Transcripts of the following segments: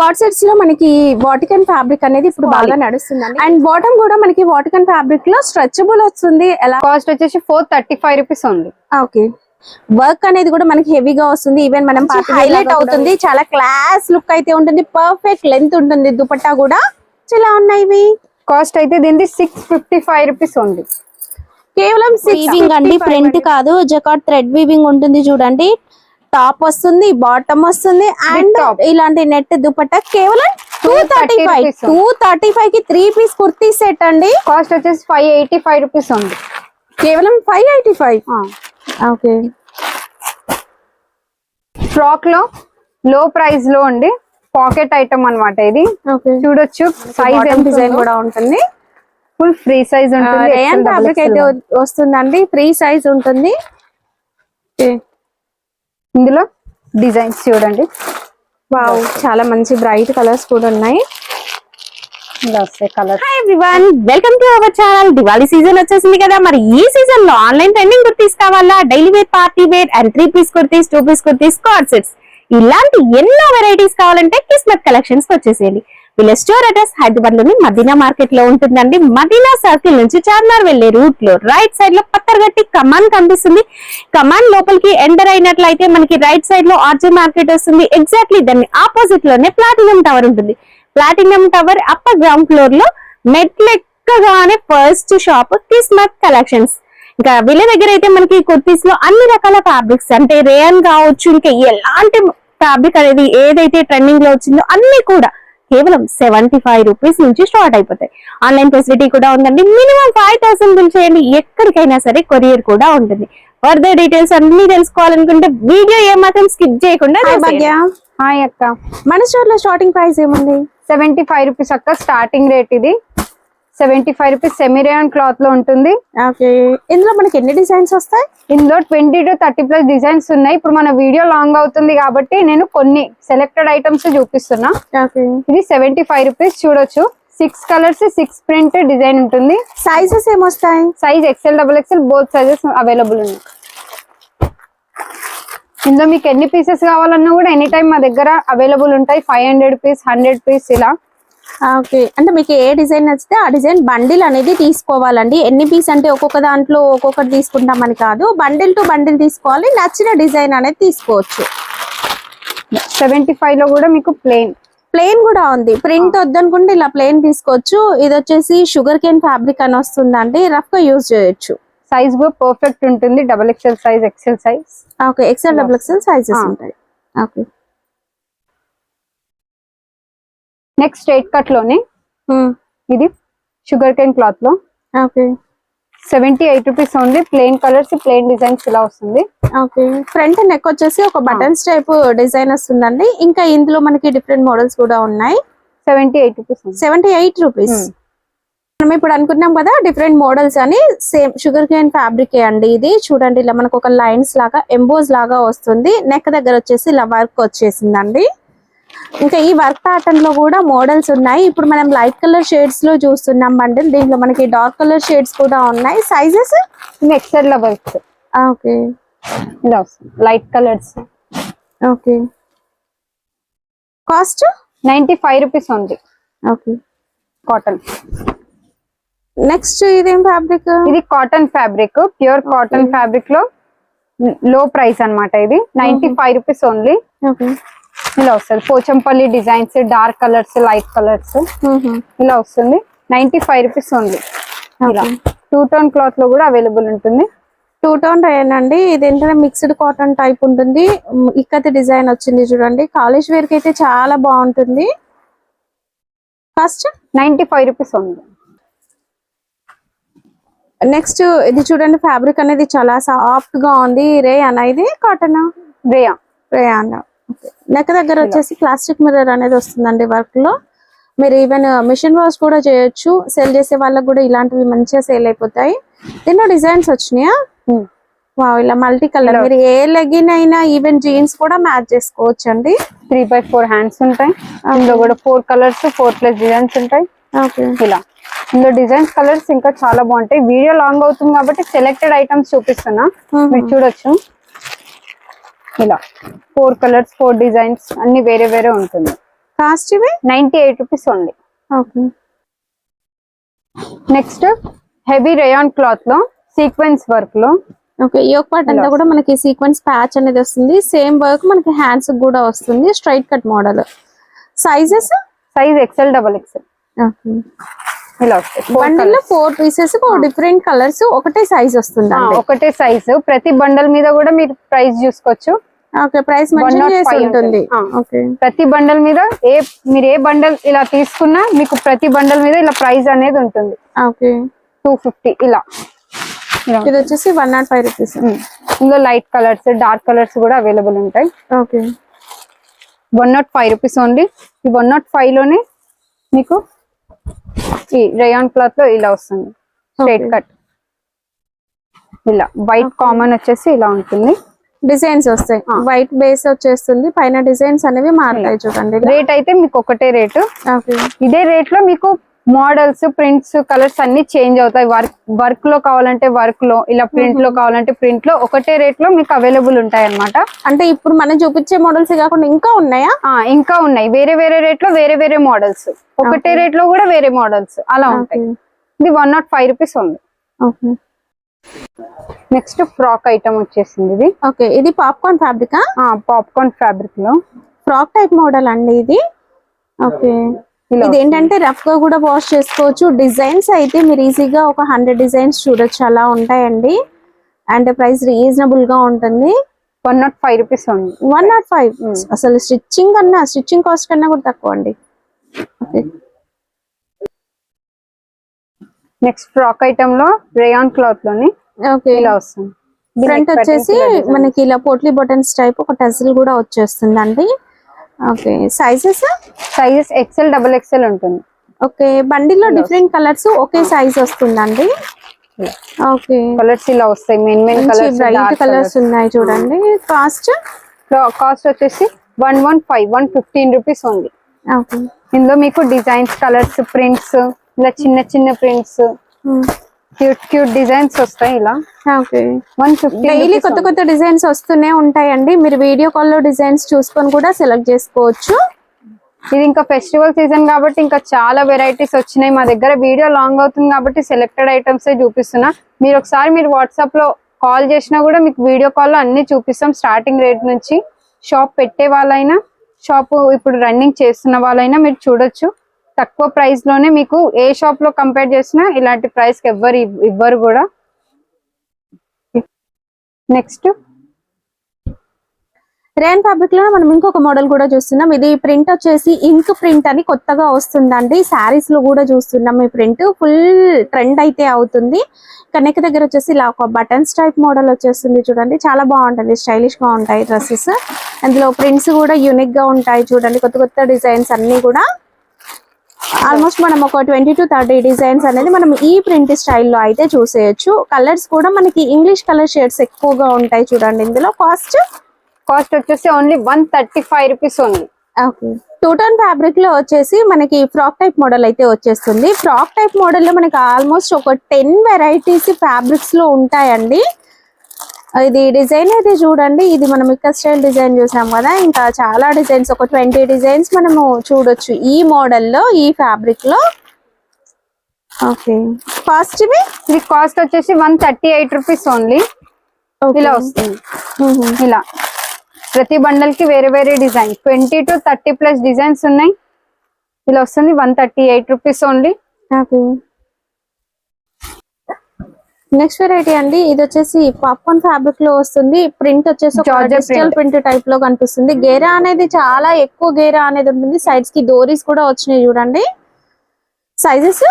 Cot సెట్స్లో మనకి Vatican fabric అనేది ఇప్పుడు బాగా నడుస్తుందండి. అండ్ బాటమ్ కూడా మనకి వాటికన్ ఫ్యాబ్రిక్లో స్ట్రెచబుల్ వస్తుంది. ఎలా? కాస్ట్ వచ్చేసి ఫోర్ థర్టీ ఫైవ్ రూపీస్ ఉంది ఓకే వర్క్ అనేది కూడా మనకి హెవీగా వస్తుంది. ఈవెన్ మనం హైలైట్ అవుతుంది. చాలా క్లాస్ లుక్ అయితే ఉంటుంది. పర్ఫెక్ట్ లెంత్ ఉంటుంది. దుపట్టా కూడా చాలా ఉన్నాయి ఇవి. కాస్ట్ అయితే దీనిది సిక్స్ ఫిఫ్టీ ఫైవ్ రూపీస్ ఉంది కేవలం వీవింగ్ అండి 55 ప్రింట్. కాదు. జకాట్ థ్రెడ్ వీవింగ్ ఉంటుంది చూడండి. టాప్ వస్తుంది బాటమ్ వస్తుంది అండ్. ఇలాంటి నెట్ దుపట్టా కేవలం two thirty 230 five. Two thirty ఫైవ్కి త్రీ పీస్ కుర్తీ సెట్ అండి. కాస్ట్ వచ్చేసి ఫైవ్ ఎయిటీ ఫైవ్ రూపీస్ ఉంది. కేవలం ఫైవ్ ఎయిటీ ఫైవ్ ఓకే ఫ్రాక్లో లో ప్రైస్లో ఉండి పాకెట్ ఐటమ్ అన్నమాట ఇది. చూడొచ్చు సైజ్ డిజైన్ కూడా ఉంటుంది. ఫుల్ ఫ్రీ సైజ్ ఉంటుంది. అయితే వస్తుందండి. ఫ్రీ సైజ్ ఉంటుంది. ఇందులో డిజైన్స్ చూడండి. వావ్ చాలా మంచి బ్రైట్ కలర్స్ కూడా ఉన్నాయి. Everyone welcome to our channel Diwali season వచ్చేసింది కదా. మరి ఈ సీజన్లో ఆన్లైన్ ట్రెండింగ్ కుర్తీస్ కావాలా? Daily wear party wear and three piece kurtis two piece kurtis cord sets ఇలాంటి ఎన్నో వెరైటీస్ కావాలంటే కిస్మత్ కలెక్షన్స్ వచ్చేసేయండి వీళ్ళ స్టోర్ అడ్రస్ హైదరాబాద్లోని మదీనా మార్కెట్లో ఉంటుందండి. మదీనా సర్కిల్ నుంచి చార్మినార్ వెళ్ళే రూట్లో రైట్ సైడ్లో పత్తరగట్టి కమాన్ కనిపిస్తుంది. కమాన్ లోపలికి ఎంటర్ అయినట్లయితే మనకి రైట్ సైడ్లో ఆర్జే మార్కెట్ వస్తుంది. ఎగ్జాక్ట్లీ దాన్ని ఆపోజిట్లోనే ప్లాటినం టవర్ ఉంటుంది. ప్లాటినం టవర్ అప్పర్ గ్రౌండ్ ఫ్లోర్లో మెట్లెక్కగానే ఫస్ట్ షాప్ కిస్మత్ కలెక్షన్స్ ఇంకా వీళ్ళ దగ్గర అయితే మనకి కుర్తీస్లో అన్ని రకాల ఫ్యాబ్రిక్స్ అంటే రేయన్ కావచ్చు ఇంకా ఎలాంటి ఫ్యాబ్రిక్ అనేది ఏదైతే ట్రెండింగ్లో వచ్చిందో అన్ని కూడా కేవలం సెవెంటీ ఫైవ్ రూపీస్ నుంచి స్టార్ట్ అయిపోతాయి. ఆన్లైన్ ఫెసిలిటీ కూడా ఉందండి. మినిమం ఫైవ్ థౌసండ్ బిల్ చేయండి. ఎక్కడికైనా సరే కొరియర్ కూడా ఉంటుంది. ఫర్దర్ డీటెయిల్స్ అన్ని తెలుసుకోవాలనుకుంటే వీడియో ఏమాత్రం స్కిప్ చేయకుండా. హాయ్ అక్క. మన స్టోర్లో స్టార్టింగ్ ప్రైస్ ఏముంది? సెవెంటీ ఫైవ్ రూపీస్ అక్క స్టార్టింగ్ రేట్ ఇది. Seventy five rupees semi rayon క్లాత్లో ఉంటుంది. ఓకే. ఇందులో మనకి ఎన్ని డిజైన్స్ వస్తాయి? ఇందులో twenty two thirty plus designs ఉన్నాయి. ఇప్పుడు మన వీడియో లాంగ్ అవుతుంది కాబట్టి నేను కొన్ని సెలెక్టెడ్ ఐటమ్స్ చూపిస్తున్నా. ఓకే. ఇది సెవెంటీ ఫైవ్ రూపీస్ చూడొచ్చు. Six colours six print design ఉంటుంది. సైజెస్ ఏమొస్తాయి size XL double XL both sizes available ఉన్నాయి. ఇందులో మీకు ఎన్ని పీసెస్ కావాలన్నా కూడా ఎనీ టైం మా దగ్గర అవైలబుల్ ఉంటాయి. Five hundred piece hundred piece ఇలా. ఓకే. అంటే మీకు ఏ డిజైన్ నచ్చితే ఆ డిజైన్ బండిల్ అనేది తీసుకోవాలండి. ఎన్ని పీస్ అంటే ఒక్కొక్క దాంట్లో ఒక్కొక్కటి తీసుకుంటామని కాదు. బండిల్ టు బండిల్ తీసుకోవాలి. నచ్చిన డిజైన్ అనేది తీసుకోవచ్చు. సెవెంటీ ఫైవ్లో కూడా మీకు ప్లెయిన్. ప్లెయిన్ కూడా ఉంది. ప్రింట్ వద్దనుకుంటే ఇలా ప్లెయిన్ తీసుకోవచ్చు. ఇది వచ్చేసి షుగర్ కేన్ ఫ్యాబ్రిక్ అని వస్తుందండి. రఫ్గా యూజ్ చేయొచ్చు. సైజ్ కూడా పర్ఫెక్ట్ ఉంటుంది. Double XL size XL size okay. XL double XL sizes. ఉంటాయి. ఓకే. నెక్స్ట్ స్ట్రైట్ కట్లోనే ఇది షుగర్ కేన్ క్లాత్లో. Okay seventy eight rupees only plain colours plain designs ఇలా వస్తుంది. ఓకే ఫ్రంట్ నెక్ వచ్చేసి ఒక బటన్స్ టైప్ డిజైన్ వస్తుందండి. ఇంకా ఇందులో మనకి డిఫరెంట్ మోడల్స్ కూడా ఉన్నాయి. Seventy eight rupees seventy eight rupees Hmm. మనం ఇప్పుడు అనుకున్నాం కదా డిఫరెంట్ మోడల్స్ అని సేమ్ షుగర్ కేన్ ఫ్యాబ్రిక్ అండి ఇది. చూడండి ఇలా మనకు ఒక లైన్స్ లాగా ఎంబోజ్ లాగా వస్తుంది. నెక్ దగ్గర వచ్చేసి ఇలా వర్క్ వచ్చేసిందండి. ఇంకా ఈ వర్క్ ప్యాటర్న్లో కూడా మోడల్స్ ఉన్నాయి. ఇప్పుడు మనం లైట్ కలర్ షేడ్స్లో చూస్తున్నాం బండిల్ దీంట్లో మనకి డార్క్ కలర్ షేడ్స్ కూడా ఉన్నాయి. సైజెస్ ఓకే ఇలా వస్తుంది light colours okay cost ninety five rupees ఉంది ఓకే కాటన్ నెక్స్ట్ ఇదేం ఫ్యాబ్రిక్ ఇది కాటన్ ఫ్యాబ్రిక్ ప్యూర్ కాటన్ ఫ్యాబ్రిక్లో లో ప్రైస్ అన్నమాట ఇది. నైన్టీ ఫైవ్ రూపీస్ ఓన్లీ ఇలా వస్తుంది. Pochampally designs dark colours light colours. ఇలా వస్తుంది. నైన్టీ ఫైవ్ రూపీస్ ఓన్లీ ఇలా. టూ టోన్ క్లాత్లో కూడా అవైలబుల్ ఉంటుంది. టూ టోన్ అండి ఇది ఏంటంటే మిక్స్డ్ కాటన్ టైప్ ఉంటుంది. ఇక్కత డిజైన్ వచ్చింది చూడండి. కాలేజ్ వేర్కి అయితే చాలా బాగుంటుంది. ఫస్ట్? నైన్టీ ఫైవ్ రూపీస్ ఉంది. నెక్స్ట్ ఇది చూడండి ఫ్యాబ్రిక్ అనేది చాలా సాఫ్ట్గా ఉంది. రే అన్న ఇది కాటన్? రేయా. రే అన్న. నెక్ దగ్గర వచ్చేసి ప్లాస్టిక్ మిర్రర్ అనేది వస్తుందండి వర్క్లో. మీరు ఈవెన్ మిషన్ వాష్ కూడా చేయొచ్చు. సేల్ చేసే వాళ్ళకి కూడా ఇలాంటివి మంచిగా సేల్ అయిపోతాయి. ఎన్నో డిజైన్స్ వచ్చినాయా. వావ్ ఇలా మల్టీ కలర్. మీరు ఏ లెగిన్ అయినా ఈవెన్ జీన్స్ కూడా మ్యాచ్ చేసుకోవచ్చు అండి త్రీ బై ఫోర్ హ్యాండ్స్ ఉంటాయి. ఇందులో కూడా four colours four plus designs ఉంటాయి. ఓకే ఇలా. ఇందులో డిజైన్స్ కలర్స్ ఇంకా చాలా బాగుంటాయి. వీడియో లాంగ్ అవుతుంది కాబట్టి సెలెక్టెడ్ ఐటమ్స్ చూపిస్తున్నా. మీరు చూడొచ్చు. ఇలా. ఫోర్ కలర్స్ ఫోర్ డిజైన్స్ అన్ని వేరే వేరే ఉంటుంది. కాస్ట్ ఇవి? Ninety eight rupees only. Okay. Next heavy rayon క్లాత్లో సీక్వెన్స్ వర్క్లో. ఓకే యోక్ పార్ట్ అంతా కూడా మనకి సీక్వెన్స్ ప్యాచ్ అనేది వస్తుంది. సేమ్ వర్క్ మనకి హ్యాండ్స్ కూడా వస్తుంది straight cut model. Sizes size XL double XL ఇలా వస్తాయి. బండిల్లో. ఫోర్ పీసెస్ డిఫరెంట్ కలర్స్ ఒకటే సైజ్ వస్తుంది ఆ, ఒకటే సైజు ప్రతి బండల్ మీద కూడా మీరు ప్రైస్ చూసుకోవచ్చు. ప్రైస్ ఉంటుంది. ఓకే. ప్రతి బండల్ మీద ఏ మీరు ఏ బండల్ ఇలా తీసుకున్నా మీకు ప్రతి బండల్ మీద ఇలా ప్రైస్ అనేది ఉంటుంది. ఓకే. టూ ఫిఫ్టీ ఇలా. ఇది వచ్చేసి వన్ నాట్ ఫైవ్ రూపీస్. ఇందులో లైట్ కలర్స్ డార్క్ కలర్స్ కూడా అవైలబుల్ ఉంటాయి. Okay. One nought five rupees only ఈ వన్ నాట్ ఫైవ్లోనే మీకు ఈ రేయాన్ క్లాత్లో ఇలా వస్తుంది. స్ట్రైట్. కట్ ఇలా. వైట్ కామన్ వచ్చేసి ఇలా ఉంటుంది. డిజైన్స్ వస్తాయి. వైట్ బేస్ వచ్చేస్తుంది. పైన డిజైన్స్ అనేవి మారుతాయి చూడండి రేట్ అయితే మీకు ఒకటే రేటు. ఇదే రేట్లో మీకు మోడల్స్ ప్రింట్స్ కలర్స్ అన్ని చేంజ్ అవుతాయి. వర్క్ వర్క్లో కావాలంటే వర్క్లో ఇలా ప్రింట్లో కావాలంటే ప్రింట్లో ఒకటే రేట్లో మీకు అవైలబుల్ ఉంటాయి అన్నమాట అంటే ఇప్పుడు మనం చూపించే మోడల్స్ కాకుండా ఇంకా ఉన్నాయా? ఇంకా ఉన్నాయి. వేరే వేరే రేట్లో వేరే వేరే మోడల్స్ ఒకటే రేట్లో కూడా వేరే మోడల్స్ అలా ఉంటాయి. ఇది వన్ నాట్ ఫైవ్ రూపీస్ ఉంది. నెక్స్ట్ ఫ్రాక్ ఐటమ్ వచ్చేసింది ఇది. ఓకే ఇది పాప్కార్న్ ఫ్యాబ్రికా? పాప్కార్న్ ఫ్యాబ్రిక్లో ఫ్రాక్ టైప్ మోడల్ అండి ఇది. ఓకే. ఇది ఏంటంటే రఫ్గా కూడా వాష్ చేసుకోవచ్చు. డిజైన్స్ అయితే మీరు ఈజీగా ఒక హండ్రెడ్ డిజైన్స్ చూడొచ్చు. అలా ఉంటాయండి. అండ్ ప్రైస్ రీజనబుల్గా ఉంటుంది వన్ నాట్ ఫైవ్ రూపీస్ ఉంది వన్ నాట్ ఫైవ్ అసలు స్టిచ్చింగ్ కన్నా స్టిచ్చింగ్ కాస్ట్ కన్నా కూడా తక్కువ అండి. నెక్స్ట్ ఫ్రాక్ ఐటమ్లో రేయాన్ క్లాత్లోని ఓకే. ఇలా వస్తుంది. ఫ్రంట్ వచ్చేసి. మనకి ఇలా పోట్లీ బటన్స్ టైప్ ఒక టజిల్ కూడా వచ్చేస్తుందండి. Okay. Sizes sizes XL double XL ఉంటుంది. ఓకే. బండిలో డిఫరెంట్ కలర్స్ ఒకే సైజ్ వస్తుందండి? ఓకే. కలర్స్ ఇలా వస్తాయి. Main main colours bright colours ఉన్నాయి చూడండి. కాస్ట్ కాస్ట్ వచ్చేసి one one five one fifteen rupees ఉంది ఓకే. ఇందులో మీకు డిజైన్స్ కలర్స్ ప్రింట్స్ ఇలా చిన్న చిన్న ప్రింట్స్ క్యూట్ క్యూట్ డిజైన్స్ వస్తాయి ఇలా. ఓకే. వన్ ఫిఫ్టీ డైలీ కొత్త కొత్త డిజైన్స్ వస్తూనే ఉంటాయండి. మీరు వీడియో కాల్లో డిజైన్స్ చూసుకొని కూడా సెలెక్ట్ చేసుకోవచ్చు. ఇది ఇంకా ఫెస్టివల్ సీజన్ కాబట్టి ఇంకా చాలా వెరైటీస్ వచ్చినాయి. మా దగ్గర వీడియో లాంగ్ అవుతుంది కాబట్టి సెలెక్టెడ్ ఐటమ్స్ చూపిస్తున్నా. మీరు ఒకసారి మీరు వాట్సాప్లో కాల్ చేసినా కూడా మీకు వీడియో కాల్లో అన్ని చూపిస్తాం. స్టార్టింగ్ రేట్ నుంచి షాప్ పెట్టే వాళ్ళైనా షాప్ ఇప్పుడు రన్నింగ్ చేస్తున్న వాళ్ళైనా మీరు చూడొచ్చు. తక్కువ ప్రైస్లోనే మీకు ఏ షాప్లో కంపేర్ చేసినా ఇలాంటి ప్రైస్కి ఎవ్వరు ఇవ్వరు కూడా. నెక్స్ట్ రేన్ ఫ్యాబ్రిక్లో మనం ఇంకొక మోడల్ కూడా చూస్తున్నాం. ఇది ప్రింట్ వచ్చేసి ఇంక్ ప్రింట్ అని కొత్తగా వస్తుందండి. శారీస్లో కూడా చూస్తున్నాం ఈ ప్రింట్ ఫుల్ ట్రెండ్ అయితే అవుతుంది. కనెక్ దగ్గర వచ్చేసి ఇలా ఒక బటన్స్ టైప్ మోడల్ వచ్చేస్తుంది చూడండి. చాలా బాగుంటుంది. స్టైలిష్గా ఉంటాయి డ్రెస్సెస్. అందులో ప్రింట్స్ కూడా యూనిక్గా ఉంటాయి చూడండి. కొత్త కొత్త డిజైన్స్ అన్ని కూడా. ఆల్మోస్ట్ మనం ఒక ట్వంటీ టు థర్టీ డిజైన్స్ అనేది మనం ఈ ప్రింట్ స్టైల్లో అయితే చూసేయచ్చు. కలర్స్ కూడా మనకి ఇంగ్లీష్ కలర్ షేడ్స్ ఎక్కువగా ఉంటాయి చూడండి ఇందులో. కాస్ట్ కాస్ట్ వచ్చేసి only one thirty five rupees only okay. Two tone ఫ్యాబ్రిక్లో వచ్చేసి మనకి ఫ్రాక్ టైప్ మోడల్ అయితే వచ్చేస్తుంది. ఫ్రాక్ టైప్ మోడల్లో మనకి ఆల్మోస్ట్ ఒక టెన్ వెరైటీస్ ఫ్యాబ్రిక్స్లో ఉంటాయండి. ఇది డిజైన్ అయితే చూడండి. ఇది మనం ఇక్కడ స్టైల్ డిజైన్ చూసాం కదా. ఇంకా చాలా డిజైన్స్ ఒక ట్వంటీ డిజైన్స్ మనము చూడొచ్చు ఈ మోడల్లో ఈ ఫ్యాబ్రిక్లో. ఓకే. కాస్ట్ ఇవి ఇది కాస్ట్ వచ్చేసి one thirty eight rupees only ఇలా వస్తుంది. ఇలా. ప్రతి బండల్కి వేరే వేరే design. Twenty to thirty plus designs ఉన్నాయి. ఇలా వస్తుంది one thirty eight rupees only okay. Next variety అండి ఇది వచ్చేసి పాప్కార్న్ ఫ్యాబ్రిక్లో వస్తుంది. ప్రింట్ వచ్చేసి డిజిటల్ ప్రింట్ టైప్లో కనిపిస్తుంది. గేరా అనేది చాలా ఎక్కువ గేరా అనేది ఉంటుంది. సైడ్స్కి డోరీస్ కూడా వచ్చినాయి చూడండి. సైజెస్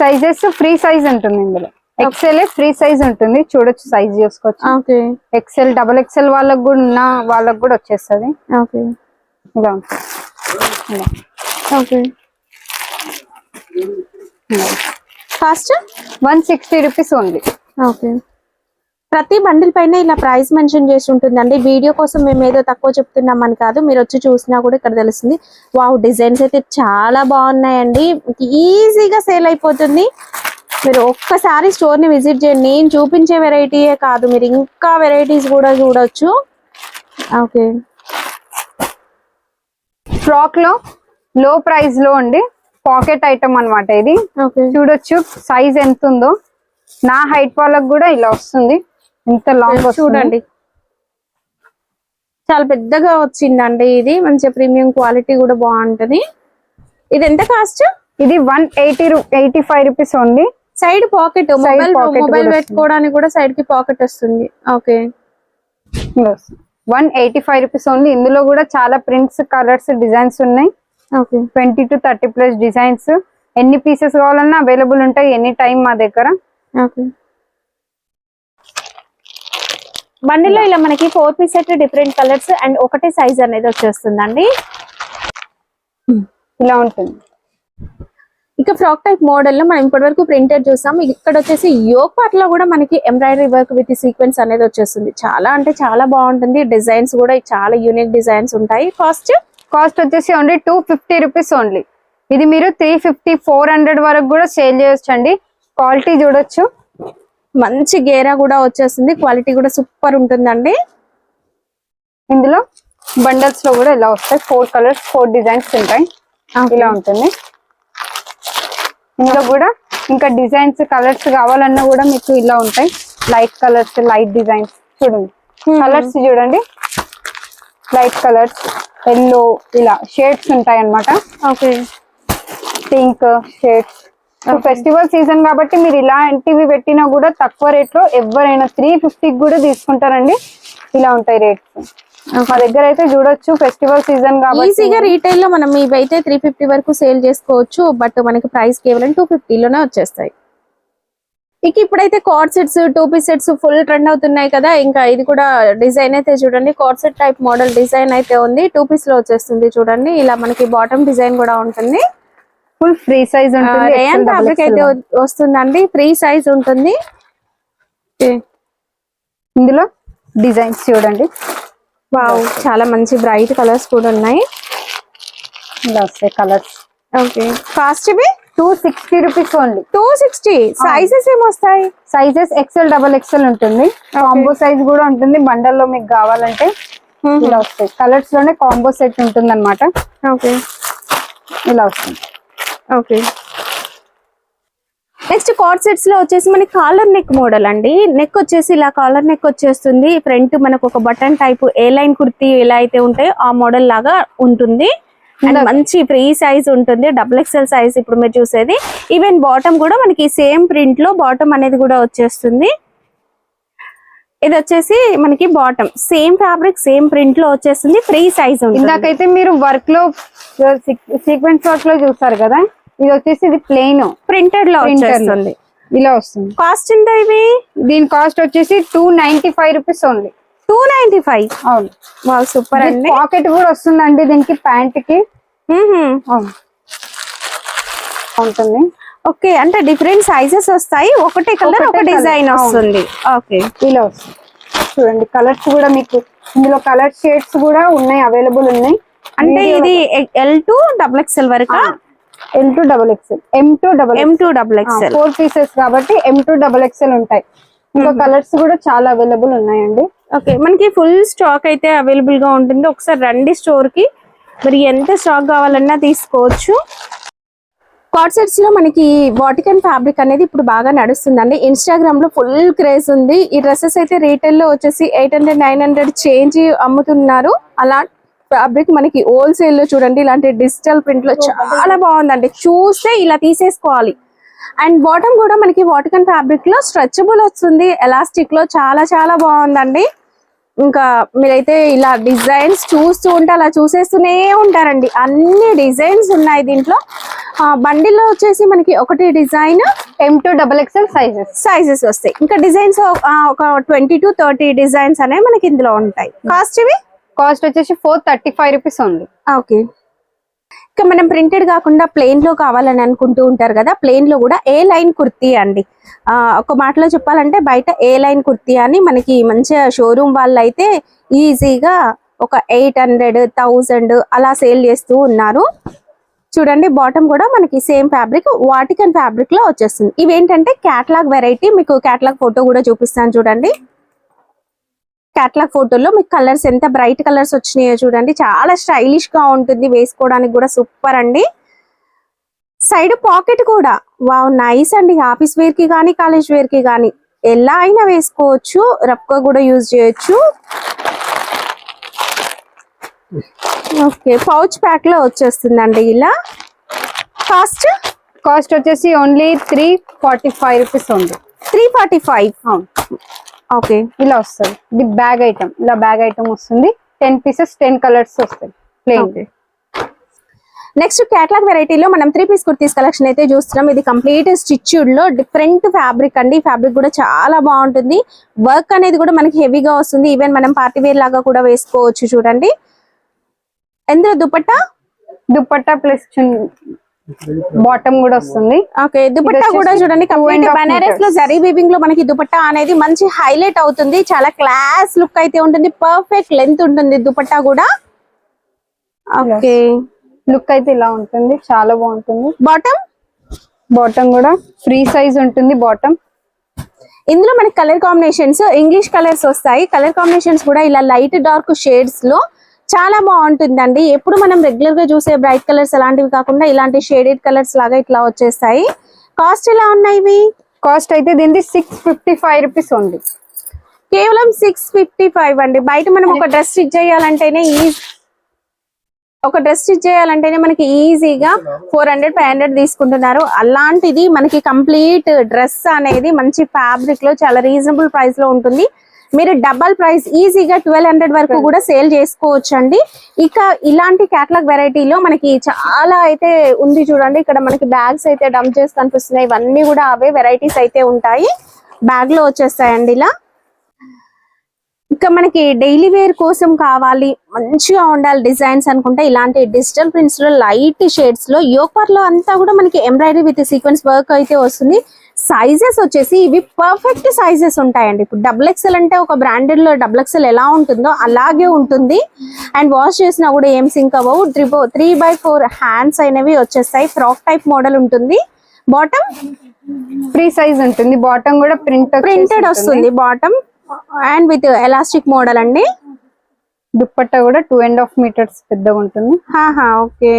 సైజెస్ ఫ్రీ సైజ్ ఉంటుంది ఇందులో. ఎక్సెల్ ఫ్రీ సైజ్ ఉంటుంది. చూడొచ్చు సైజ్ చూసుకోవచ్చు. ఓకే ఎక్సెల్ డబల్ ఎక్సెల్ వాళ్ళకి కూడా ఉన్న వాళ్ళకి కూడా వచ్చేస్తుంది. ఇలా. Okay cost one sixty rupees only. Okay. ప్రతి బండిల్ పైన ఇలా ప్రైస్ మెన్షన్ చేసి ఉంటుందండి. వీడియో కోసం మేము ఏదో తక్కువ చెప్తున్నామని కాదు మీరు వచ్చి చూసినా కూడా ఇక్కడ తెలుస్తుంది. వావ్ డిజైన్స్ అయితే చాలా బాగున్నాయండి. ఈజీగా సేల్ అయిపోతుంది. మీరు ఒక్కసారి స్టోర్ని విజిట్ చేయండి. నేను చూపించే వెరైటీయే కాదు మీరు ఇంకా వెరైటీస్ కూడా చూడొచ్చు. ఓకే. ఫ్రాక్లో లో ప్రైస్లో అండి. పాకెట్ ఐటమ్ అన్నమాట ఇది. చూడొచ్చు సైజ్ ఎంత ఉందో నా హైట్ వాళ్ళకి కూడా ఇలా వస్తుంది. ఇంత లాంగ్ చూడండి. చాలా పెద్దగా వచ్చిందండి ఇది. మంచి ప్రీమియం క్వాలిటీ కూడా బాగుంటది. ఇది ఎంత కాస్ట్? ఇది one eighty eighty five rupees ఉంది. సైడ్ పాకెట్ మొబైల్ మొబైల్ పెట్టుకోవడానికి కూడా సైడ్కి పాకెట్ వస్తుంది. Okay. One eighty five rupees ఉంది. ఇందులో కూడా చాలా ప్రింట్స్ కలర్స్ డిజైన్స్ ఉన్నాయి. Twenty to thirty plus designs. ఎన్ని పీసెస్ కావాలన్నా అవైలబుల్ ఉంటాయి ఎనీ టైం మా దగ్గర. బండిలో ఇలా మనకి four piece set different colours and ఒకటే సైజ్ అనేది వచ్చేస్తుందండి. ఇలా ఉంటుంది. ఇక ఫ్రాక్ టైప్ మోడల్లో మనం ఇప్పటి వరకు ప్రింటెడ్ చూసాం ఇక్కడ వచ్చేసి యోగ్ పార్ట్లో కూడా మనకి ఎంబ్రాయిడరీ వర్క్ విత్ సీక్వెన్స్ అనేది వచ్చేస్తుంది. చాలా అంటే చాలా బాగుంటుంది. డిజైన్స్ కూడా చాలా యూనిక్ డిజైన్స్ ఉంటాయి. కాస్ట్ కాస్ట్ వచ్చేసి only two fifty rupees only. ఇది మీరు త్రీ ఫిఫ్టీ ఫోర్ హండ్రెడ్ వరకు కూడా సేల్ చేయొచ్చు అండి క్వాలిటీ చూడొచ్చు. మంచి గేరా కూడా వచ్చేస్తుంది. క్వాలిటీ కూడా సూపర్ ఉంటుందండి. ఇందులో బండల్స్లో కూడా ఇలా వస్తాయి. ఫోర్ కలర్స్ ఫోర్ డిజైన్స్ ఉంటాయి. ఇలా ఉంటుంది. ఇందులో కూడా ఇంకా డిజైన్స్ కలర్స్ కావాలన్నా కూడా మీకు ఇలా ఉంటాయి. లైట్ కలర్స్ లైట్ డిజైన్స్ చూడండి. కలర్స్ చూడండి. Light colours. ఎల్లో ఇలా షేడ్స్ ఉంటాయి అన్నమాట okay. Pink shades. Festival season కాబట్టి మీరు ఇలాంటివి పెట్టినా కూడా తక్కువ రేట్లో ఎవరైనా త్రీ ఫిఫ్టీకి కూడా తీసుకుంటారండి. ఇలా ఉంటాయి రేట్స్ మా దగ్గర అయితే చూడొచ్చు ఫెస్టివల్ సీజన్ కాబట్టి. ఈజీగా రీటైల్లో మనం ఇవైతే త్రీ ఫిఫ్టీ వరకు సేల్ చేసుకోవచ్చు బట్ మనకి ప్రైస్ కేవలం టూ లోనే వచ్చేస్తాయి. ఇక ఇప్పుడైతే co-ord sets two piece sets full trend అవుతున్నాయి కదా. ఇంకా ఇది కూడా డిజైన్ అయితే చూడండి. Co-ord set type model design అయితే ఉంది. టూ పీస్లో వచ్చేస్తుంది చూడండి. ఇలా మనకి బాటమ్ డిజైన్ కూడా ఉంటుంది. ఫుల్ ఫ్రీ సైజ్ ఉంటుంది. రేయన్ ఫ్యాబ్రిక్ అయితే వస్తుందండి. ఫ్రీ సైజ్ ఉంటుంది. ఇందులో డిజైన్స్ చూడండి. వావ్ చాలా మంచి బ్రైట్ కలర్స్ కూడా ఉన్నాయి. ఇలా వస్తాయి కలర్స్ ఓకే కాస్ట్ ఇవి? Two sixty rupees only two sixty sizes ఏమొస్తాయి? సైజెస్ ఎక్సెల్ డబల్ ఎక్సెల్ ఉంటుంది. కాంబో సైజ్ కూడా ఉంటుంది. బండల్లో మీకు కావాలంటే ఇలా వస్తాయి. కలర్స్లోనే కాంబో సెట్ ఉంటుంది అనమాట ఓకే. ఇలా వస్తుంది. ఓకే. నెక్స్ట్ కార్డ్ సెట్స్లో వచ్చేసి మనకి కాలర్ నెక్ మోడల్ అండి. నెక్ వచ్చేసి ఇలా కాలర్ నెక్ వచ్చేస్తుంది. ఫ్రంట్ మనకు ఒక button type A line kurti ఎలా అయితే ఉంటాయో ఆ మోడల్ లాగా ఉంటుంది. అండ్ మంచి ఫ్రీ సైజ్ ఉంటుంది డబుల్ ఎక్స్ఎల్ సైజ్ ఇప్పుడు మీరు చూసేది. ఈవెన్ బాటమ్ కూడా మనకి సేమ్ ప్రింట్లో బాటమ్ అనేది కూడా వచ్చేస్తుంది. ఇది వచ్చేసి మనకి బాటమ్ సేమ్ ఫ్యాబ్రిక్ సేమ్ ప్రింట్లో వచ్చేస్తుంది ఫ్రీ సైజ్ ఇందాకైతే మీరు వర్క్లో సీక్వెన్స్ వర్క్లో చూస్తారు కదా? ఇది వచ్చేసి ఇది ప్లెయిన్ ప్రింటెడ్లో Printed లో. వచ్చేస్తుంది. ఇలా వస్తుంది. కాస్ట్ ఎంత ఇవి దీని కాస్ట్ వచ్చేసి two ninety five rupees only two ninety five. అవును. వాళ్ళు సూపర్ అండి. పాకెట్ కూడా వస్తుందండి దీనికి ప్యాంట్కి ఉంటుంది ఓకే అంటే డిఫరెంట్ సైజెస్ వస్తాయి. ఒకటే కలర్ ఒక డిజైన్. వస్తుంది. ఓకే. ఇలా వస్తుంది. చూడండి కలర్స్ కూడా మీకు ఇందులో కలర్ షేడ్స్ కూడా ఉన్నాయి అవైలబుల్ ఉన్నాయి. అంటే ఇది ఎల్ టు డబుల్ ఎక్స్ఎల్ వరకు? L to double XL. M to double M to double XL. Four pieces కాబట్టి ఎం టు డబల్ ఎక్స్ఎల్ ఉంటాయి. ఇంకా కలర్స్ కూడా చాలా అవైలబుల్ ఉన్నాయండి. ఓకే మనకి ఫుల్ స్టాక్ అయితే అవైలబుల్గా ఉంటుంది. ఒకసారి రండి స్టోర్కి. మరి ఎంత స్టాక్ కావాలన్నా తీసుకోవచ్చు. కార్డ్ సెట్స్లో మనకి వాటికన్ ఫ్యాబ్రిక్ అనేది ఇప్పుడు బాగా నడుస్తుందండి. ఇన్స్టాగ్రామ్లో ఫుల్ క్రేజ్ ఉంది. ఈ డ్రెస్సెస్ అయితే రీటైల్లో వచ్చేసి eight hundred nine hundred change అమ్ముతున్నారు. అలా ఫ్యాబ్రిక్ మనకి హోల్సేల్లో చూడండి. ఇలాంటి డిజిటల్ ప్రింట్లో చాలా బాగుందండి. చూస్తే ఇలా తీసేసుకోవాలి. అండ్ బాటమ్ కూడా మనకి వాటికన్ ఫ్యాబ్రిక్లో స్ట్రెచబుల్ వస్తుంది ఎలాస్టిక్లో చాలా చాలా బాగుందండి. ఇంకా మీరైతే ఇలా డిజైన్స్ చూస్తూ ఉంటే అలా చూసేస్తూనే ఉంటారండి. అన్ని డిజైన్స్ ఉన్నాయి దీంట్లో. బండిల్లో వచ్చేసి మనకి ఒకటి design M to double XL sizes sizes వస్తాయి. ఇంకా డిజైన్స్ ఒక ట్వంటీ టు థర్టీ డిజైన్స్ అనేవి మనకి ఇందులో ఉంటాయి. కాస్ట్ ఇవి? కాస్ట్ వచ్చేసి ఫోర్ థర్టీ ఫైవ్ రూపీస్ ఉంది ఓకే. ఇంకా మనం ప్రింటెడ్ కాకుండా ప్లెయిన్లో కావాలని అనుకుంటూ ఉంటారు కదా ప్లెయిన్లో కూడా ఏ లైన్ కుర్తీ అండి. ఆ, ఒక మాటలో చెప్పాలంటే బయట ఏ లైన్ కుర్తీ అని మనకి మంచిగా షోరూమ్ వాళ్ళు అయితే ఈజీగా ఒక ఎయిట్ హండ్రెడ్ థౌజండ్ అలా సేల్ చేస్తూ ఉన్నారు. చూడండి బాటమ్ కూడా మనకి సేమ్ ఫ్యాబ్రిక్ వాటికన్ ఫ్యాబ్రిక్లో వచ్చేస్తుంది. ఇవేంటంటే క్యాట్లాగ్ వెరైటీ మీకు క్యాట్లాగ్ ఫోటో కూడా చూపిస్తాను చూడండి. క్యాట్లాగ్ ఫోటోలో మీకు కలర్స్ ఎంత బ్రైట్ కలర్స్ వచ్చినాయో చూడండి. చాలా స్టైలిష్గా ఉంటుంది. వేసుకోవడానికి కూడా సూపర్ అండి. సైడ్ పాకెట్ కూడా. వావ్ నైస్ అండి. ఆఫీస్ వేర్కి కానీ కాలేజ్ వేర్కి కానీ ఎలా అయినా వేసుకోవచ్చు. రఫ్గా కూడా యూజ్ చేయొచ్చు. ఓకే పౌచ్ ప్యాక్లో వచ్చేస్తుందండి ఇలా. కాస్ట్ కాస్ట్ వచ్చేసి only three forty five rupees ఉంది త్రీ ఫార్టీ ఫైవ్ ఓకే ఇలా వస్తుంది. ఇది బ్యాగ్ ఐటమ్. ఇలా బ్యాగ్ ఐటమ్ వస్తుంది. టెన్ పీసెస్ టెన్ కలర్స్ వస్తాయి. Plain okay. నెక్స్ట్ క్యాట్లాగ్ వెరైటీలో మనం త్రీ పీస్ కుర్తీస్ కలెక్షన్ అయితే చూస్తున్నాం. ఇది కంప్లీట్ స్టిచ్డ్లో డిఫరెంట్ ఫ్యాబ్రిక్ అండి. ఫ్యాబ్రిక్ కూడా చాలా బాగుంటుంది. వర్క్ అనేది కూడా మనకి హెవీగా వస్తుంది. ఈవెన్ మనం పార్టీ వేర్ లాగా కూడా వేసుకోవచ్చు చూడండి. ఎందులో? దుపట్టా? దుపట్టా ప్లస్ బాటమ్ కూడా వస్తుంది. ఓకే దుపట్టా కూడా చూడండి కంప్లీట్ బనారస్లో. జరీ వీవింగ్లో మనకి దుపట్టా అనేది మంచి హైలైట్ అవుతుంది. చాలా క్లాస్ లుక్ అయితే ఉంటుంది. పర్ఫెక్ట్ లెంత్ ఉంటుంది దుపట్టా కూడా. ఓకే లుక్ అయితే ఇలా ఉంటుంది. చాలా బాగుంటుంది. బాటమ్ బాటమ్ కూడా. ఫ్రీ సైజ్ ఉంటుంది బాటమ్ ఇందులో మనకి కలర్ కాంబినేషన్స్ ఇంగ్లీష్ కలర్స్ వస్తాయి. కలర్ కాంబినేషన్స్ కూడా ఇలా లైట్ డార్క్ షేడ్స్లో చాలా బాగుంటుందండి. ఎప్పుడు మనం రెగ్యులర్గా చూసే బ్రైట్ కలర్స్ అలాంటివి కాకుండా ఇలాంటి షేడెడ్ కలర్స్ లాగా ఇట్లా వచ్చేస్తాయి. కాస్ట్ ఎలా ఉన్నాయి ఇవి? కాస్ట్ అయితే దీనిది సిక్స్ ఫిఫ్టీ ఫైవ్ రూపీస్ ఉంది. కేవలం సిక్స్ ఫిఫ్టీ ఫైవ్ అండి. బయట మనం ఒక డ్రెస్ స్టిచ్ చేయాలంటేనే ఈ ఒక డ్రెస్ స్టిచ్ చేయాలంటేనే మనకి ఈజీగా ఫోర్ హండ్రెడ్ ఫైవ్ హండ్రెడ్ తీసుకుంటున్నారు. అలాంటిది మనకి కంప్లీట్ డ్రెస్ అనేది మంచి ఫ్యాబ్రిక్లో చాలా రీజనబుల్ ప్రైస్లో ఉంటుంది. మీరు డబల్ ప్రైస్ ఈజీగా ట్వెల్వ్ హండ్రెడ్ వరకు కూడా సేల్ చేసుకోవచ్చు అండి ఇక ఇలాంటి క్యాటలాగ్ వెరైటీలో మనకి చాలా అయితే ఉంది చూడండి. ఇక్కడ మనకి బ్యాగ్స్ అయితే డంప్ చేసి కనిపిస్తున్నాయి. ఇవన్నీ కూడా అవే వెరైటీస్ అయితే ఉంటాయి. బ్యాగ్లో వచ్చేస్తాయండి ఇలా. ఇంకా మనకి డైలీ వేర్ కోసం కావాలి మంచిగా ఉండాలి డిజైన్స్ అనుకుంటే ఇలాంటి డిజిటల్ ప్రింట్స్లో లైట్ షేడ్స్లో యోక్లో అంతా కూడా మనకి ఎంబ్రాయిడరీ విత్ సీక్వెన్స్ వర్క్ అయితే వస్తుంది. సైజెస్ వచ్చేసి ఇవి పర్ఫెక్ట్ సైజెస్ ఉంటాయండి. ఇప్పుడు డబుల్ ఎక్సెల్ అంటే ఒక బ్రాండెడ్లో డబుల్ ఎక్సెల్ ఎలా ఉంటుందో అలాగే ఉంటుంది. అండ్ వాష్ చేసినా కూడా ఏం సింక్ అవ్వవు. త్రిబో త్రీ బై ఫోర్ హ్యాండ్స్ అయినవి వచ్చేస్తాయి. ఫ్రాక్ టైప్ మోడల్ ఉంటుంది. బాటమ్ ఫ్రీ సైజ్ ఉంటుంది. బాటమ్ కూడా ప్రింట్ ప్రింటెడ్ వస్తుంది bottom and with elastic model అండి? దుప్పట్టా కూడా టూ అండ్ హాఫ్ మీటర్స్ పెద్దగా ఉంటుంది. ఓకే.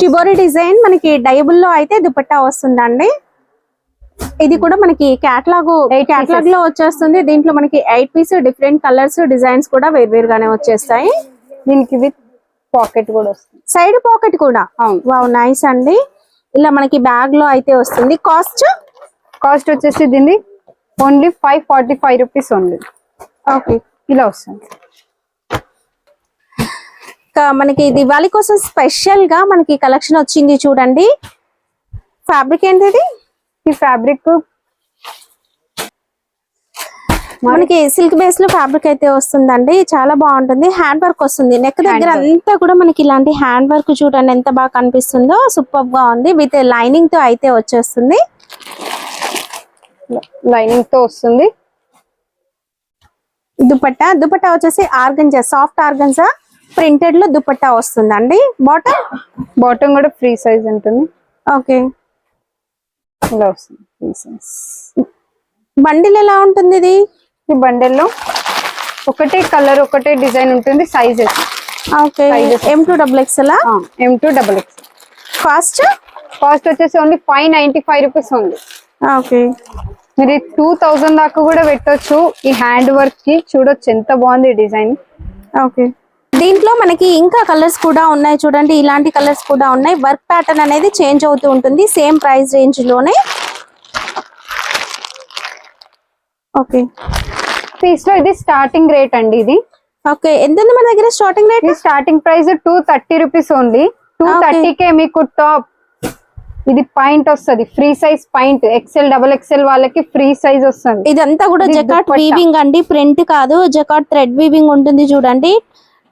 షిబోరి డిజైన్ మనకి డైబుల్లో అయితే దుపట్టా వస్తుందండి. ఇది కూడా మనకి క్యాట్లాగ్ క్యాట్లాగ్లో వచ్చేస్తుంది. దీంట్లో మనకి eight piece different colours designs కూడా వేరువేరుగానే వచ్చేస్తాయి. దీనికి విత్ పాకెట్ కూడా వస్తుంది. సైడ్ పాకెట్ కూడా. అవును. వావ్ నైస్ అండి. ఇలా మనకి బ్యాగ్లో అయితే వస్తుంది. కాస్ట్ కాస్ట్ వచ్చేసి దీన్ని only five forty five rupees ఉంది ఓకే ఇలా వస్తుంది. మనకి దివాళీ కోసం స్పెషల్గా మనకి కలెక్షన్ వచ్చింది చూడండి. ఫ్యాబ్రిక్ ఏంటిది? ఈ ఫ్యాబ్రిక్ మనకి సిల్క్ బేస్లో ఫ్యాబ్రిక్ అయితే వస్తుందండి. చాలా బాగుంటుంది. హ్యాండ్ వర్క్ వస్తుంది. నెక్ దగ్గర. అంతా కూడా మనకి ఇలాంటి హ్యాండ్ వర్క్ చూడండి ఎంత బాగా కనిపిస్తుందో సూపర్గా ఉంది విత్ లైనింగ్తో అయితే వచ్చేస్తుంది. లైనింగ్తో వస్తుంది. దుపట్టా. దుపట్టా వచ్చేసి ఆర్గంజా. Soft organza. ప్రింటెడ్లో దుపట్టా వస్తుందండి. బాటమ్ బాటమ్ కూడా ఫ్రీ సైజ్ ఉంటుంది. ఓకే ఇలా వస్తుంది. సైజ్ బండిల్ ఎలా ఉంటుంది ఇది? ఈ బండెల్లో ఒకటే కలర్ ఒకటే డిజైన్ ఉంటుంది sizes okay. M to double X ఎలా M to double X cost cost వచ్చేసి only five ninety five rupees ఉంది ఓకే. మీరు టూ థౌజండ్ దాకా కూడా పెట్టొచ్చు. ఈ హ్యాండ్ వర్క్కి చూడొచ్చు ఎంత బాగుంది డిజైన్. ఓకే. దీంట్లో మనకి ఇంకా కలర్స్ కూడా ఉన్నాయి చూడండి. ఇలాంటి కలర్స్ కూడా ఉన్నాయి. వర్క్ ప్యాటర్న్ అనేది చేంజ్ అవుతూ ఉంటుంది. సేమ్ ప్రైస్ రేంజ్లోనే. ఓకే పీస్లో ఇది స్టార్టింగ్ రేట్ అండి ఇది. ఓకే ఎంత మన దగ్గర starting rate starting price two thirty rupees only two. థర్టీకే మీకు టాప్ ఇది పాయింట్ వస్తుంది. Free size pant XL double XL వాళ్ళకి ఫ్రీ సైజ్ వస్తుంది. ఇదంతా కూడా జకాట్. వీవింగ్ అండి. ప్రింట్ కాదు. జకాట్ థ్రెడ్ వీవింగ్ ఉంటుంది చూడండి.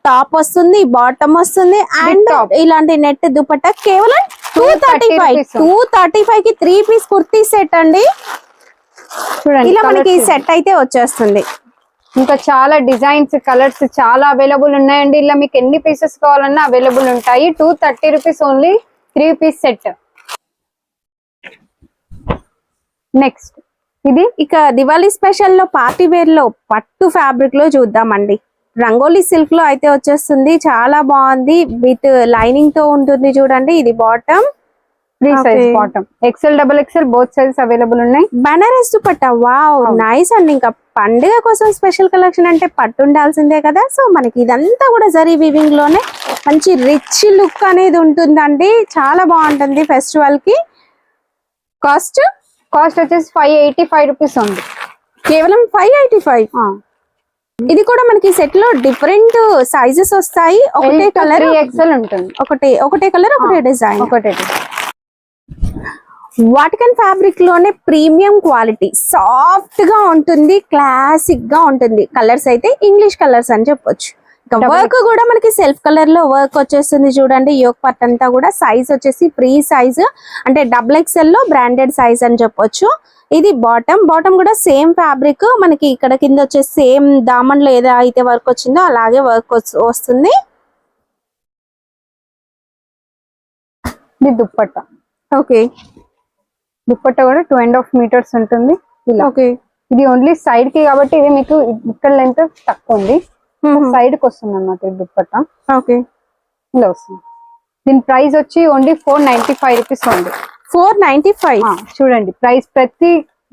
టాప్ వస్తుంది బాటమ్ వస్తుంది అండ్. ఇలాంటి నెట్ దుపట్టా కేవలం two thirty five. Two thirty ఫైవ్కి త్రీ పీస్ కుర్తీ సెట్ అండి. చూడండి ఇలా మనకి సెట్ అయితే వచ్చేస్తుంది. ఇంకా చాలా డిజైన్స్ కలర్స్ చాలా అవైలబుల్ ఉన్నాయండి. ఇలా మీకు ఎన్ని పీసెస్ కావాలన్నా అవైలబుల్ ఉంటాయి. Two thirty rupees only three piece set next ఇది? ఇక దివాళీ స్పెషల్లో పార్టీ వేర్లో పట్టు ఫ్యాబ్రిక్లో చూద్దామండి. రంగోలీ సిల్క్లో అయితే వచ్చేస్తుంది. చాలా బాగుంది. విత్ లైనింగ్తో ఉంటుంది చూడండి. ఇది bottom size. Bottom XL double XL both sizes available ఉన్నాయి. బనారస్ దుపట్టా. వావ్. నైస్ అండి. ఇంకా పండుగ కోసం స్పెషల్ కలెక్షన్ అంటే పట్టు ఉండాల్సిందే కదా. సో మనకి ఇదంతా కూడా జరీ వివింగ్లోనే మంచి రిచ్ లుక్ అనేది ఉంటుందండి. చాలా బాగుంటుంది ఫెస్టివల్కి. కాస్ట్ కాస్ట్ వచ్చేసి ఫైవ్ ఎయిటీ ఫైవ్ రూపీస్ ఉంది. కేవలం ఫైవ్ ఎయిటీ ఫైవ్. ఇది కూడా మనకి సెట్లో డిఫరెంట్ సైజెస్ వస్తాయి. ఒకటే కలర్ ఎక్సెల్ ఉంటుంది. ఒకటే ఒకటే కలర్ ఒకటే డిజైన్ ఒకటి వాటికన్ ఫ్యాబ్రిక్లోనే ప్రీమియం క్వాలిటీ సాఫ్ట్గా ఉంటుంది క్లాసిక్గా ఉంటుంది. కలర్స్ అయితే ఇంగ్లీష్ కలర్స్ అని చెప్పొచ్చు. వర్క్ కూడా మనకి సెల్ఫ్ కలర్లో వర్క్ వచ్చేస్తుంది చూడండి. యోగ్ పట్ అంతా కూడా సైజ్ వచ్చేసి ఫ్రీ సైజ్ అంటే డబుల్ ఎక్స్ఎల్లో బ్రాండెడ్ సైజ్ అని చెప్పొచ్చు. ఇది బాటమ్ బాటమ్ కూడా సేమ్ ఫ్యాబ్రిక్ మనకి ఇక్కడ కింద వచ్చేసి సేమ్ దామన్లో ఏదో అయితే వర్క్ వచ్చిందో అలాగే వర్క్ వస్తుంది. ఇది దుప్పట్ట. ఓకే దుప్పట్ట కూడా టూ అండ్ హాఫ్ మీటర్స్ ఉంటుంది. ఓకే ఇది ఓన్లీ సైడ్కి కాబట్టి ఇది మీకు ఇక్కడ లెంత్ తక్కువ ఉంది. సైడ్కి వస్తుంది అన్నమాట దుప్పట్ట. ఓకే. ఇలా వస్తుంది. దీని ప్రైస్ వచ్చి only four ninety five rupees ఉంది. Four ninety five? చూడండి. ప్రైస్ ప్రతి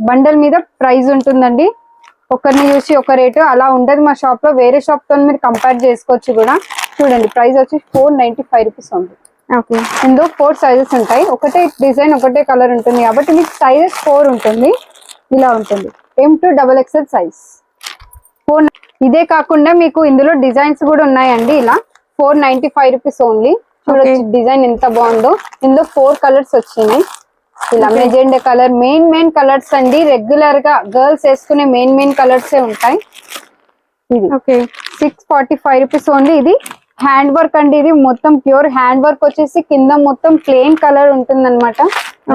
బండల్ మీద ప్రైస్ ఉంటుందండి. ఒకరిని చూసి ఒక రేటు అలా ఉండదు మా షాప్లో వేరే షాప్తో మీరు కంపేర్ చేసుకోవచ్చు కూడా. చూడండి ప్రైస్ వచ్చి ఫోర్ నైన్టీ ఫైవ్ రూపీస్ ఉంది. ఇందులో ఫోర్ సైజెస్ ఉంటాయి. ఒకటే డిజైన్ ఒకటే కలర్ ఉంటుంది. కాబట్టి మీకు సైజెస్ ఫోర్ ఉంటుంది. ఇలా ఉంటుంది. M to double XL size four ఇదే కాకుండా మీకు ఇందులో డిజైన్స్ కూడా ఉన్నాయండి ఇలా. Four ninety five rupees only. చూడొచ్చు డిజైన్ ఎంత బాగుందో. ఇందులో ఫోర్ కలర్స్ వచ్చినాయి. ఇలా. Magenta colour main main colours అండి. రెగ్యులర్గా గర్ల్స్ వేసుకునే మెయిన్ మెయిన్ కలర్స్ ఉంటాయి. ఇది. Six forty five rupees only. ఇది హ్యాండ్ వర్క్ అండి. ఇది మొత్తం ప్యూర్ హ్యాండ్ వర్క్ వచ్చేసి కింద మొత్తం ప్లెయిన్ కలర్ ఉంటుంది అనమాట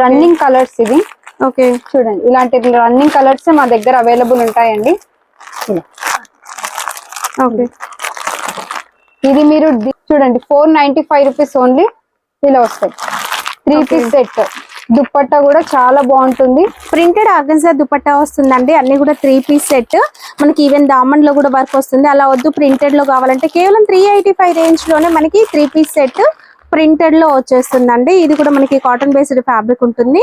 రన్నింగ్ కలర్స్ ఇది. ఓకే. చూడండి. ఇలాంటి రన్నింగ్ కలర్స్ మా దగ్గర అవైలబుల్ ఉంటాయండి. ఓకే. ఇది మీరు చూడండి four ninety five rupees only ఇలా వస్తాయి. త్రీ. Piece set. దుప్పట్టా కూడా చాలా బాగుంటుంది. ప్రింటెడ్ ఆర్గన్జా దుపట్టా వస్తుందండి. అన్ని కూడా త్రీ పీస్ సెట్. మనకి ఈవెన్ దామన్లో కూడా వర్క్ వస్తుంది. అలా వద్దు ప్రింటెడ్లో కావాలంటే కేవలం త్రీ ఎయిటీ ఫైవ్ రేంజ్లోనే మనకి త్రీ పీస్ సెట్ ప్రింటెడ్లో వచ్చేస్తుందండి. ఇది కూడా మనకి కాటన్ బేస్డ్ ఫ్యాబ్రిక్ ఉంటుంది.